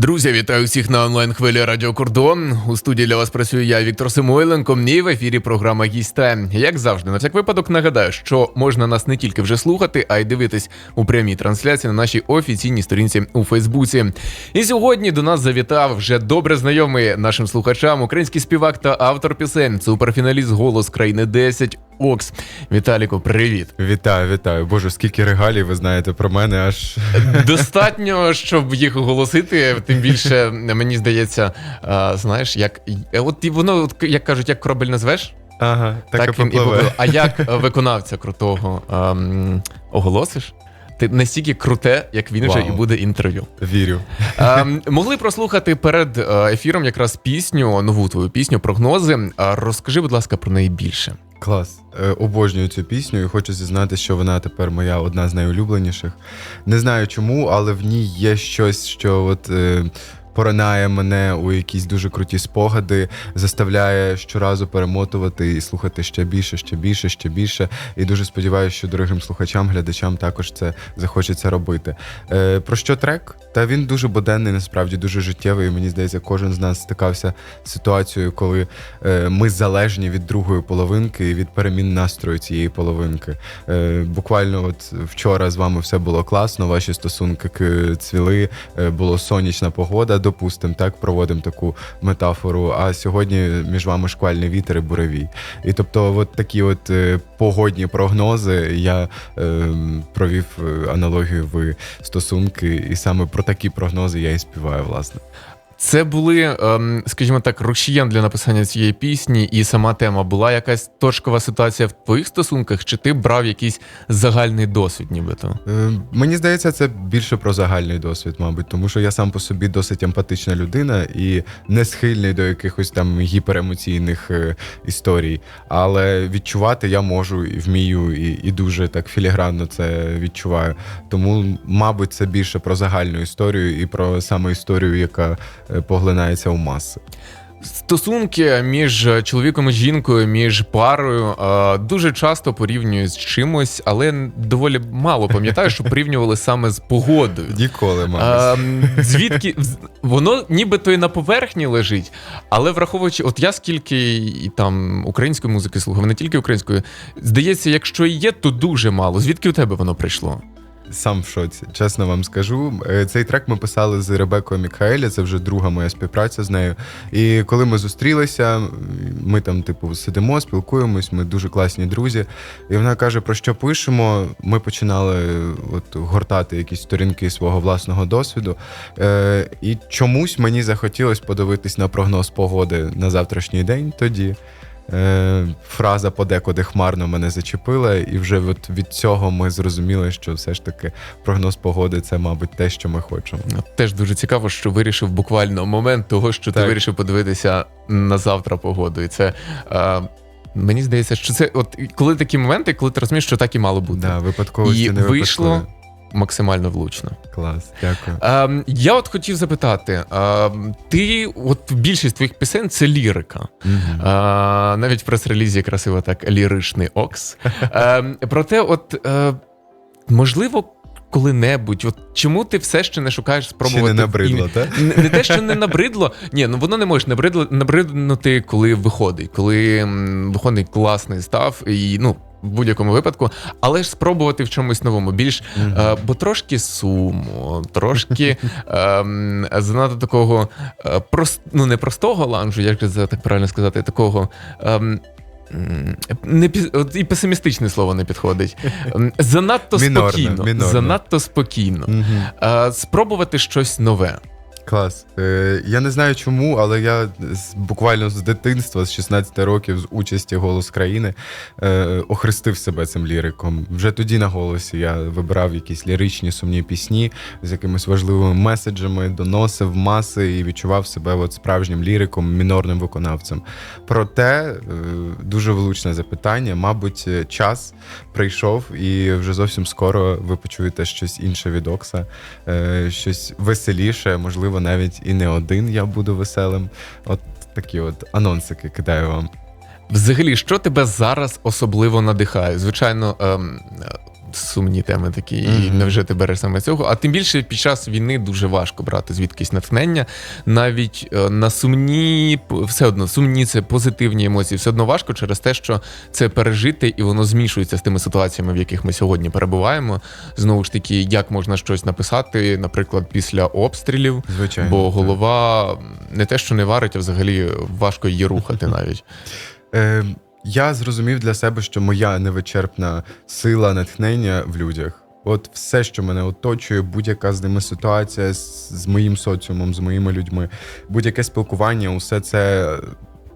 Друзі, вітаю всіх на онлайн хвилі Радіо Кордон. У студії для вас працюю я, Віктор Самойленко. І в ефірі програма «Гість-Тайм». Як завжди, на всяк випадок нагадаю, що можна нас не тільки вже слухати, а й дивитись у прямій трансляції на нашій офіційній сторінці у Фейсбуці. І сьогодні до нас завітав вже добре знайомий нашим слухачам український співак та автор пісень, суперфіналіст голос країни 10 Окс. Віталіку, привіт. Вітаю, вітаю. Боже, скільки регалій ви знаєте про мене, аж Достатньо, щоб їх оголосити. Тим більше мені здається, знаєш, як от воно, як кажуть, як корабель назвеш, ага, так, він і попливе. А як е, виконавця крутого ем, оголосиш? Ти настільки круте, як він вже і буде інтерв'ю. Вірю. Ем, могли прослухати перед е, ефіром якраз пісню, нову твою пісню, прогнози. Розкажи, будь ласка, про неї більше. Клас. Е, обожнюю цю пісню і хочу зізнати, що вона тепер моя одна з найулюбленіших. Не знаю чому, але в ній є щось, що от. Поринає мене у якісь дуже круті спогади, заставляє щоразу перемотувати і слухати ще більше, ще більше, ще більше. І дуже сподіваюся, що дорогим слухачам, глядачам також це захочеться робити. Е, про що трек? Та він дуже буденний, насправді дуже життєвий. І мені здається, кожен з нас стикався з ситуацією, коли е, ми залежні від другої половинки і від перемін настрою цієї половинки. Е, буквально, от вчора з вами все було класно, ваші стосунки цвіли, е, було сонячна погода, допустимо, так проводимо таку метафору. А сьогодні між вами шквальний вітер і буревій. І тобто, от такі от е, погодні прогнози. Я е, провів аналогію в стосунки, і саме про такі прогнози я і співаю, власне. Це були, ем, скажімо так, рушієм для написання цієї пісні, і сама тема була якась точкова ситуація в твоїх стосунках, чи ти брав якийсь загальний досвід, нібито? Е, Мені здається, це більше про загальний досвід, мабуть, тому що я сам по собі досить емпатична людина і не схильний до якихось там гіперемоційних е, історій. Але відчувати я можу і вмію, і, і дуже так філігранно це відчуваю. Тому, мабуть, це більше про загальну історію і про саме історію, яка поглинається у маси. Стосунки між чоловіком і жінкою, між парою е, дуже часто порівнюють з чимось, але доволі мало пам'ятаю, що порівнювали саме з погодою. Ніколи, мабуть. Ем, звідки з- воно нібито і на поверхні лежить, але враховуючи, от я скільки і там української музики слухав, не тільки української, здається, якщо і є, то дуже мало. Звідки у тебе воно прийшло? Сам в шоці, чесно вам скажу. Е, Цей трек ми писали з Ребекою Мікаелі, це вже друга моя співпраця з нею. І коли ми зустрілися, ми там, типу, сидимо, спілкуємось, ми дуже класні друзі. І вона каже, про що пишемо. Ми починали от, гортати якісь сторінки свого власного досвіду. Е, і чомусь мені захотілося подивитись на прогноз погоди на завтрашній день тоді. Е, фраза подекуди хмарно мене зачепила, і вже от від цього ми зрозуміли, що все ж таки прогноз погоди це, мабуть, те, що ми хочемо. Теж дуже цікаво, що вирішив буквально момент того, що ти вирішив подивитися на завтра погоду. І це. Е, Мені здається, що це от коли такі моменти, коли ти розумієш, що так і мало бути. Да, випадковості І не вийшло випадкові. Максимально влучно. Клас, дякую. Ем, я от хотів запитати: ем, ти, от більшість твоїх пісень це лірика. А, навіть в прес-релізі красиво так ліричний окс. Ем, проте, от е, можливо, коли-небудь, от чому ти все ще не шукаєш спробувати Чи не набридло, і- так? не, не те, що не набридло. Ні, ну воно не може набридло, набриднути, коли виходить, коли виходить класний став, і ну. В будь-якому випадку, але ж спробувати в чомусь новому, більш е, бо трошки суму, трошки ем, занадто такого е, прост, ну не простого ланжу, як це так правильно сказати, такого. Ем, не от і песимістичне слово не підходить. Ем, Занадто Мінорне, спокійно. мінорне. Занадто спокійно. Е, спробувати щось нове. Клас. Е, я не знаю чому, але я з, буквально з дитинства, з 16 років, з участі голос країни, е, охрестив себе цим ліриком. Вже тоді на голосі я вибирав якісь ліричні сумні пісні з якимись важливими меседжами, доносив маси і відчував себе от справжнім ліриком, мінорним виконавцем. Проте е, дуже влучне запитання. Мабуть, час прийшов, і вже зовсім скоро ви почуєте щось інше від Окса, е, щось веселіше, можливо, навіть і не один я буду веселим. От такі от анонсики кидаю вам. Взагалі, що тебе зараз особливо надихає? Звичайно, ем, сумні теми такі, і Мгм. невже ти береш саме цього? А тим більше під час війни дуже важко брати звідкись натхнення. Навіть е, на сумні, все одно сумні це позитивні емоції, все одно важко через те, що це пережити, і воно змішується з тими ситуаціями, в яких ми сьогодні перебуваємо. Знову ж таки, як можна щось написати, наприклад, після обстрілів. Звичайно. Бо так. голова не те, що не варить, а взагалі важко її рухати навіть. Я зрозумів для себе, що моя невичерпна сила натхнення в людях. От все, що мене оточує, будь-яка з ними ситуація з, моїм соціумом, з моїми людьми, будь-яке спілкування, усе це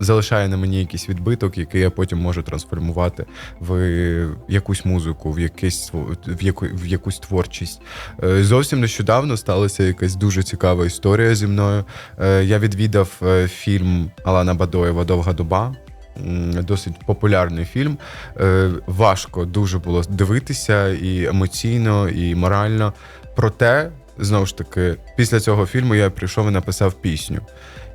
залишає на мені якийсь відбиток, який я потім можу трансформувати в якусь музику, в якийсь в, яку, в якусь творчість. Е, Зовсім нещодавно сталася якась дуже цікава історія зі мною. Е, Я відвідав е, фільм Алана Бадоєва Довга доба. Досить популярний фільм. Е, Важко дуже було дивитися і емоційно, і морально. Проте, знову ж таки, після цього фільму я прийшов і написав пісню.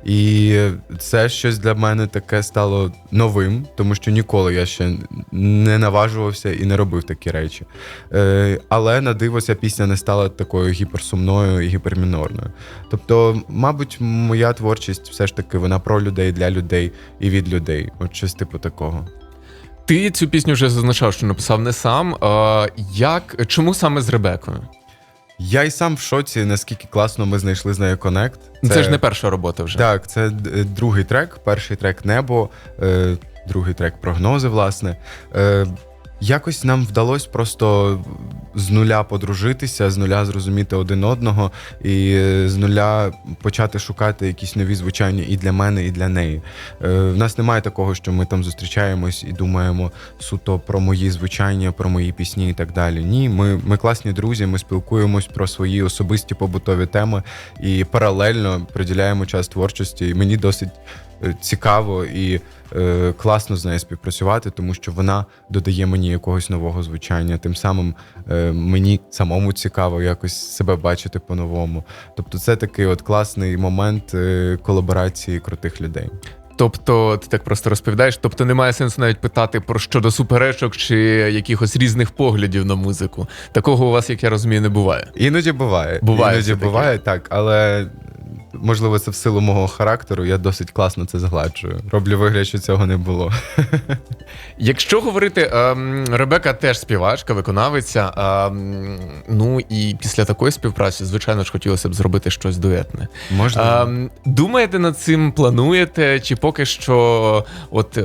І це щось для мене таке стало новим, тому що ніколи я ще не наважувався і не робив такі речі. Е, але на диво ця пісня не стала такою гіперсумною і гіпермінорною. Тобто, мабуть, моя творчість все ж таки вона про людей, для людей і від людей. От щось типу такого. Ти цю пісню вже зазначав, що написав не сам. Як, чому саме з Ребекою? Я й сам в шоці, наскільки класно ми знайшли з нею конект. Це, ж не перша робота вже. Так, це другий трек. Перший трек Небо, е, другий трек прогнози, власне. Е, якось нам вдалося просто з нуля подружитися, з нуля зрозуміти один одного і е, з нуля почати шукати якісь нові звучання і для мене, і для неї. Е, в нас немає такого, що ми там зустрічаємось і думаємо суто про мої звучання, про мої пісні і так далі. Ні, ми, ми класні друзі, ми спілкуємось про свої особисті побутові теми і паралельно приділяємо час творчості. І мені досить е, цікаво і класно з нею співпрацювати, тому що вона додає мені якогось нового звучання. Тим самим е, мені самому цікаво якось себе бачити по-новому. Тобто, це такий от класний момент е, колаборації крутих людей. Тобто, ти так просто розповідаєш, тобто немає сенсу навіть питати про щодо суперечок чи якихось різних поглядів на музику. Такого у вас, як я розумію, не буває. Іноді буває. Буває Іноді буває, так, але. Можливо, це в силу мого характеру, я досить класно це згладжую. Роблю вигляд, що цього не було. Якщо говорити, ем, Ребека теж співачка, виконавиця. Ем, ну і після такої співпраці, звичайно ж, хотілося б зробити щось дуетне. Можна. Ем, думаєте над цим, плануєте? Чи поки що, от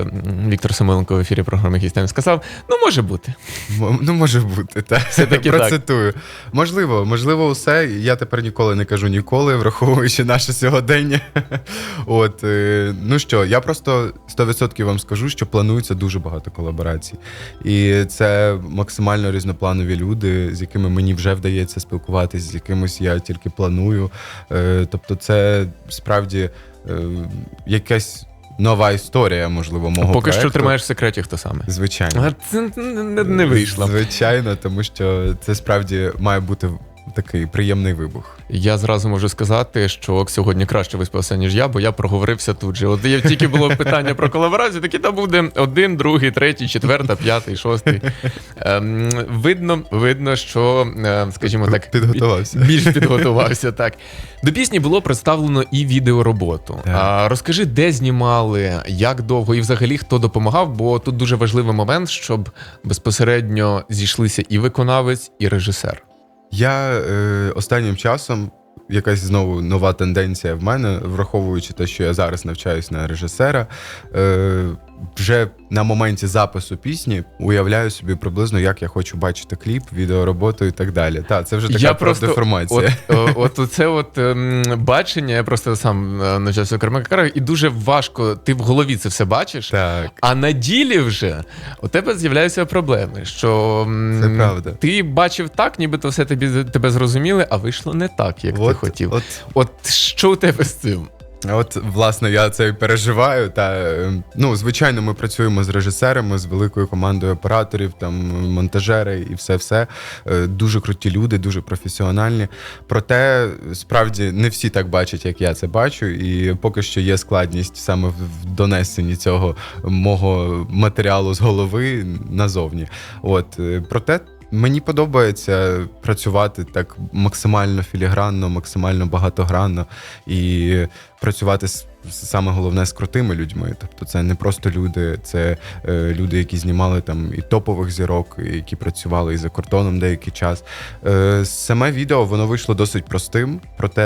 Віктор Самойленко в ефірі програми «Гістем» сказав: ну може бути. Ну, може бути, так. Все-таки так. Процитую. Можливо, можливо, усе. Я тепер ніколи не кажу ніколи, враховуючи наше сьогодення. От, е, ну що, я просто 100% вам скажу, що планується дуже багато колаборацій. І це максимально різнопланові люди, з якими мені вже вдається спілкуватись, з якимось я тільки планую. Е, Тобто, це справді е, якась нова історія, можливо, мого поки що тримаєш в секреті, хто саме. Звичайно. Це не, не вийшло. Звичайно, тому що це справді має бути такий приємний вибух. Я зразу можу сказати, що Ок сьогодні краще виспався, ніж я, бо я проговорився тут же. От як тільки було питання про колаборацію, такі там буде один, другий, третій, четвертий, п'ятий, шостий. Ем, видно, видно, що, ем, скажімо так, Підготувався. більш підготувався. Так до пісні було представлено і відеороботу. А розкажи, де знімали, як довго і взагалі хто допомагав, бо тут дуже важливий момент, щоб безпосередньо зійшлися і виконавець, і режисер. Я е, останнім часом якась знову нова тенденція в мене, враховуючи те, що я зараз навчаюсь на режисера. Е, вже на моменті запису пісні уявляю собі приблизно, як я хочу бачити кліп, відеороботу і так далі. Так, це вже така Я просто профдеформація. От, от це от ем, бачення, я просто сам е, навчався в Кермакарах, і дуже важко, ти в голові це все бачиш. Так. А на ділі вже у тебе з'являються проблеми, що м, Це правда. ти бачив так, нібито все тобі тебе зрозуміли, а вийшло не так, як ти хотів. От, От що у тебе з цим? От, власне, я це і переживаю. Та е, ну, звичайно, ми працюємо з режисерами, з великою командою операторів, там монтажери і все, все дуже круті люди, дуже професіональні. Проте справді не всі так бачать, як я це бачу, і поки що є складність саме в в донесенні цього мого матеріалу з голови назовні. От е, проте мені подобається працювати так максимально філігранно, максимально багатогранно і працювати з саме головне з крутими людьми. Тобто, це не просто люди, це е, люди, які знімали там і топових зірок, і які працювали і за кордоном деякий час. Е, саме відео воно вийшло досить простим, проте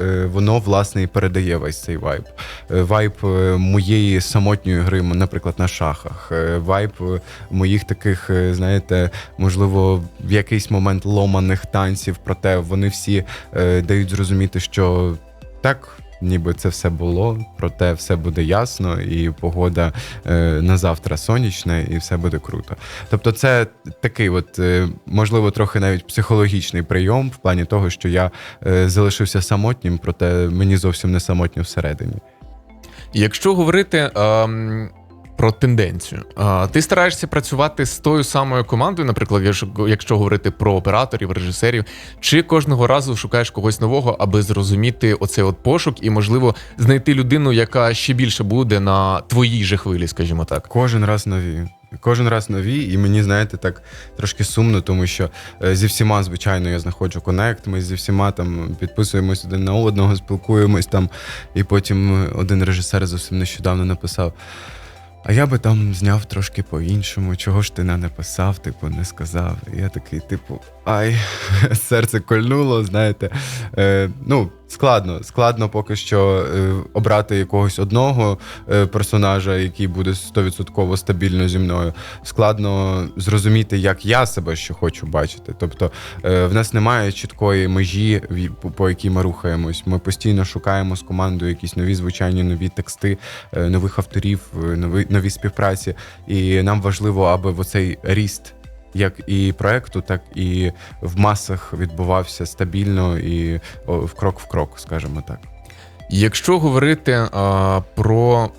е, воно власне і передає весь цей вайб. Е, вайб е, моєї самотньої гри, наприклад, на шахах, е, вайб е, моїх таких, е, знаєте, можливо, в якийсь момент ломаних танців, проте вони всі е, дають зрозуміти, що так. Ніби це все було, проте все буде ясно, і погода е, на завтра сонячна, і все буде круто. Тобто, це такий, от е, можливо, трохи навіть психологічний прийом в плані того, що я е, залишився самотнім, проте мені зовсім не самотньо всередині. Якщо говорити ем, про тенденцію, ти стараєшся працювати з тою самою командою, наприклад, якщо, говорити про операторів, режисерів, чи кожного разу шукаєш когось нового, аби зрозуміти оцей от пошук і, можливо, знайти людину, яка ще більше буде на твоїй же хвилі, скажімо так. Кожен раз нові. Кожен раз нові, і мені, знаєте, так трошки сумно, тому що е, зі всіма, звичайно, я знаходжу конект. Ми зі всіма там підписуємось один на одного, спілкуємось там. І потім один режисер зовсім нещодавно написав: А я би там зняв трошки по-іншому, чого ж ти не написав, типу, не сказав. І я такий, типу, ай, серце кольнуло, знаєте. Е, ну, складно, складно поки що е, обрати якогось одного е, персонажа, який буде 100% стабільно зі мною. Складно зрозуміти, як я себе ще хочу бачити. Тобто е, в нас немає чіткої межі, по, якій ми рухаємось. Ми постійно шукаємо з командою якісь нові звучання, нові тексти, нових авторів, нові, нові співпраці. І нам важливо, аби в оцей ріст. Як і проекту, так і в масах відбувався стабільно і в крок в крок, скажімо так. Якщо говорити а, про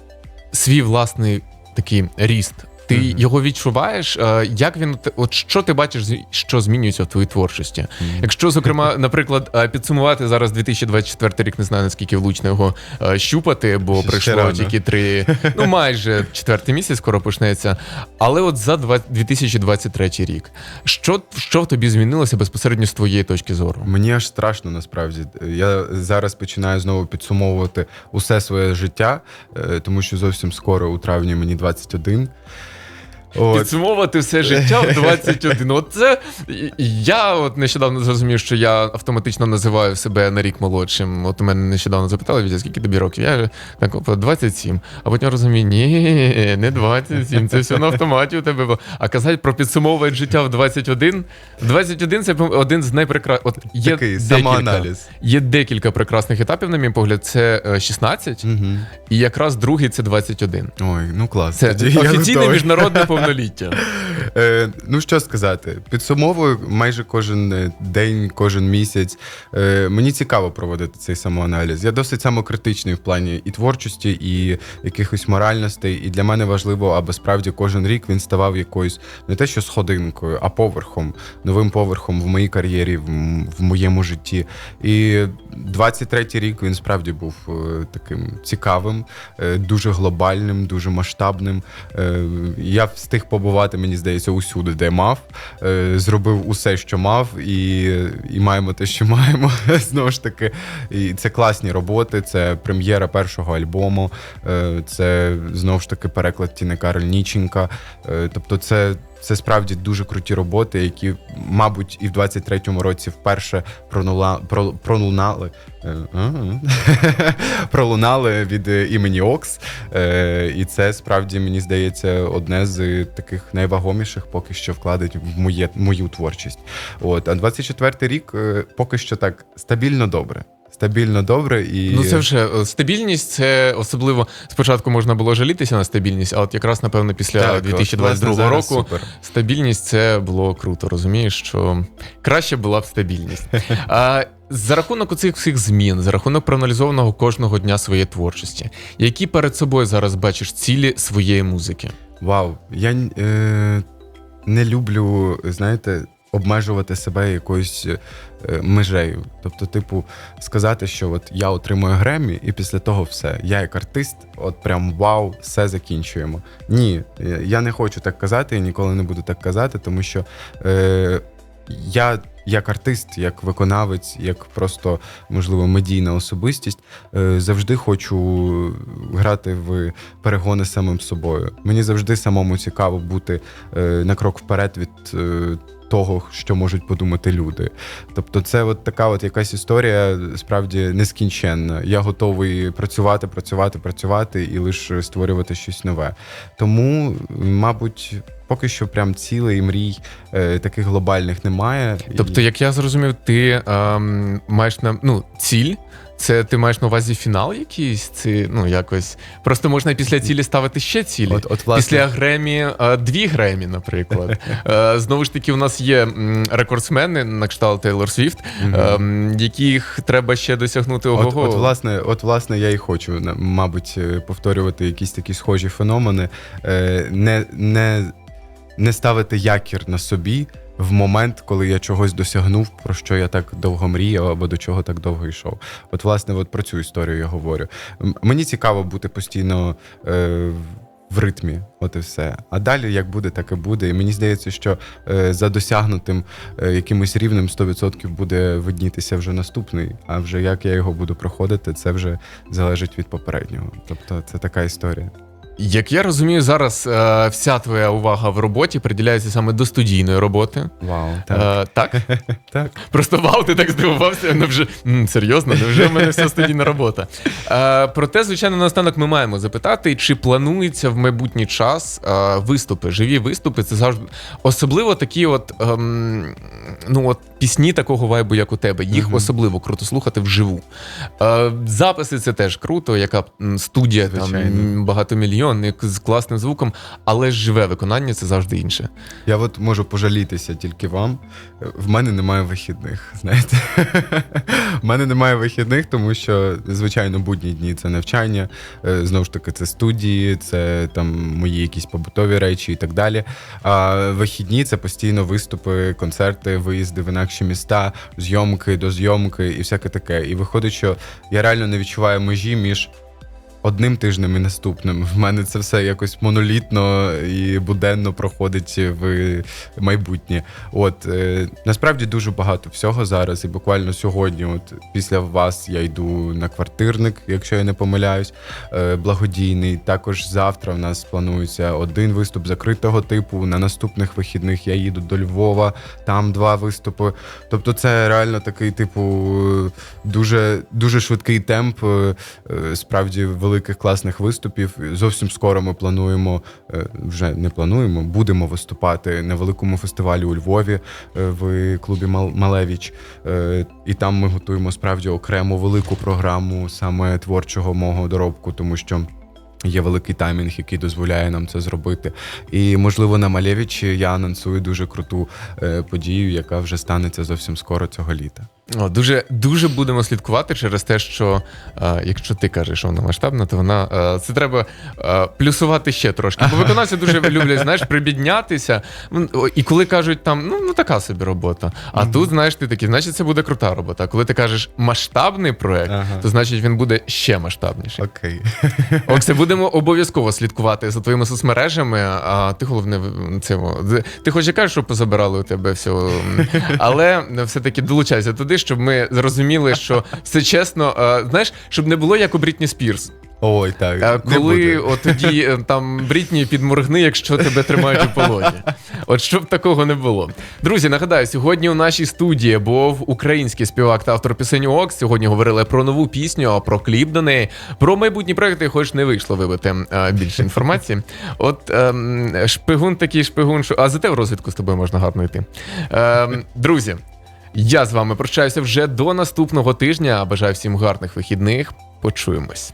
свій власний такий ріст, ти Мгм. його відчуваєш? Як він от що ти бачиш, що змінюється в твоїй творчості? Якщо, зокрема, наприклад, підсумувати зараз 2024 рік, не знаю наскільки влучно його щупати, бо Ще прийшло рано. тільки три, ну майже четвертий місяць скоро почнеться. Але от за два- 2023 рік, що, що в тобі змінилося безпосередньо з твоєї точки зору? Мені аж страшно насправді. Я зараз починаю знову підсумовувати усе своє життя, е, тому що зовсім скоро, у травні, мені 21. От. Підсумовувати все життя в 21. От це я от нещодавно зрозумів, що я автоматично називаю себе на рік молодшим. От у мене нещодавно запитали, Вітя, скільки тобі років? Я так 27. А потім розумію, ні, не 27, це все на автоматі у тебе було. А казати про підсумовувати життя в 21. 21 це один з найпрекрасних. От є Такий декілька, самоаналіз. є декілька прекрасних етапів, на мій погляд. Це е, 16, Угу. і якраз другий це 21. Ой, ну клас. Це Тоді я офіційне готовий. міжнародне повноліття. Е, ну що сказати, підсумовую майже кожен е, день, кожен місяць. Е, мені цікаво проводити цей самоаналіз. Я досить самокритичний в плані і творчості, і якихось моральностей. І для мене важливо, аби справді кожен рік він ставав якоюсь не те, що сходинкою, а поверхом, новим поверхом в моїй кар'єрі, в, моєму житті. І 23-й рік він справді був е, таким цікавим, е, дуже глобальним, дуже масштабним. Я встиг побувати, мені здається, усюди, де мав. Е, Зробив усе, що мав, і, і маємо те, що маємо. Знову ж таки, і це класні роботи, це прем'єра першого альбому, е, це знову ж таки переклад Тіни Кароль Ніченка. Е, Тобто, це. Це справді дуже круті роботи, які, мабуть, і в 23-му році вперше пронула, про, пролунали. е, пролунали від е, імені Окс. Е, і це справді, мені здається, одне з таких найвагоміших поки що вкладень в моє, мою творчість. От, а 24-й рік е, поки що так стабільно добре. Стабільно добре і Ну це вже е, стабільність. Це особливо спочатку можна було жалітися на стабільність, а от якраз напевно після Так, от, 2022 власне, року супер. стабільність це було круто. Розумієш, що краще була б стабільність. А за рахунок оцих всіх змін, за рахунок проаналізованого кожного дня своєї творчості, які перед собою зараз бачиш цілі своєї музики? Вау, я е, не люблю, знаєте, обмежувати себе якоюсь межею. Тобто, типу, сказати, що от я отримую Гремі, і після того все. Я як артист, от прям вау, все закінчуємо. Ні, е, я не хочу так казати, і ніколи не буду так казати, тому що е, я. Як артист, як виконавець, як просто можливо медійна особистість, е, завжди хочу грати в перегони самим собою. Мені завжди самому цікаво бути е, на крок вперед від е, того, що можуть подумати люди. Тобто, це от така от якась історія справді нескінченна. Я готовий працювати, працювати, працювати і лише створювати щось нове. Тому, мабуть. Поки що прям цілей мрій е, таких глобальних немає. Тобто, як я зрозумів, ти ем, маєш на ну, ціль. Це ти маєш на увазі фінал якийсь? Це ну якось. Просто можна після цілі ставити ще цілі. От, от, власне, Після Гремі е, дві Гремі, наприклад. Е, Знову ж таки, у нас є рекордсмени на кшталт Тейлор Свіфт, ем, яких треба ще досягнути От, ого. от, власне, от, власне, я і хочу, мабуть, е, повторювати якісь такі схожі феномени, е, не, не, не ставити якір на собі в момент, коли я чогось досягнув, про що я так довго мріяв або до чого так довго йшов. От, власне, от про цю історію я говорю. Мені цікаво бути постійно. Е, в ритмі, от і все. А далі як буде, так і буде. І мені здається, що е, за досягнутим е, якимось рівнем 100% буде виднітися вже наступний. А вже як я його буду проходити, це вже залежить від попереднього. Тобто це така історія. Як я розумію, зараз е, вся твоя увага в роботі приділяється саме до студійної роботи. Вау, так. Е, так? так. Просто вау, ти так здивувався. Ну вже м, серйозно, невже в мене вся студійна робота? Е, проте, звичайно, наостанок ми маємо запитати, чи планується в майбутній час е, виступи, живі виступи. Це завжди особливо такі, от ем, ну от пісні такого вайбу, як у тебе. Їх Мгм. особливо круто слухати вживу. Е, записи це теж круто, яка студія там Звичайно. М, з класним звуком, але живе виконання це завжди інше. Я от можу пожалітися тільки вам. В мене немає вихідних. Знаєте, в мене немає вихідних, тому що звичайно будні дні це навчання. е, Знову ж таки, це студії, це там мої якісь побутові речі і так далі. А вихідні це постійно виступи, концерти, виїзди в інакші міста, зйомки до зйомки і всяке таке. І виходить, що я реально не відчуваю межі між. Одним тижнем і наступним. В мене це все якось монолітно і буденно проходить в майбутнє. От е, насправді дуже багато всього зараз. І буквально сьогодні, от після вас, я йду на квартирник, якщо я не помиляюсь, е, благодійний. Також завтра в нас планується один виступ закритого типу. На наступних вихідних я їду до Львова, там два виступи. Тобто, це реально такий, типу, дуже, дуже швидкий темп. е, е, Справді великих класних виступів. Зовсім скоро ми плануємо, е, вже не плануємо, будемо виступати на великому фестивалі у Львові е, в клубі Мал- Малевіч. Е, І там ми готуємо справді окрему велику програму саме творчого мого доробку, тому що. Є великий таймінг, який дозволяє нам це зробити. І можливо на Малевичі я анонсую дуже круту подію, яка вже станеться зовсім скоро цього літа. О, дуже, дуже будемо слідкувати через те, що е, якщо ти кажеш, що вона масштабна, то вона е, це треба е, плюсувати ще трошки. Бо виконавці дуже люблять, знаєш, прибіднятися. І коли кажуть там, ну, ну така собі робота. А Мгм. тут, знаєш, ти такий, значить, це буде крута робота. А коли ти кажеш масштабний проект, Ага. то значить він буде ще масштабніший. Окей. Оксе, будемо обов'язково слідкувати за твоїми соцмережами. А ти головне це ти хоч і кажеш, що позабирали у тебе все, але все-таки долучайся туди, щоб ми зрозуміли, що все чесно, е, знаєш, щоб не було як у Брітні Спірс. Ой, так. Е, Коли от тоді е, там Брітні підморгни, якщо тебе тримають у полоні. От щоб такого не було. Друзі, нагадаю, сьогодні у нашій студії був український співак та автор пісень Окс. Сьогодні говорили про нову пісню, про кліп до неї, про майбутні проекти, хоч не вийшло вибити більше інформації. От ем, шпигун такий шпигун, що а зате в розвідку з тобою можна гарно йти. Ем, друзі. Я з вами прощаюся вже до наступного тижня. Бажаю всім гарних вихідних. Почуємось.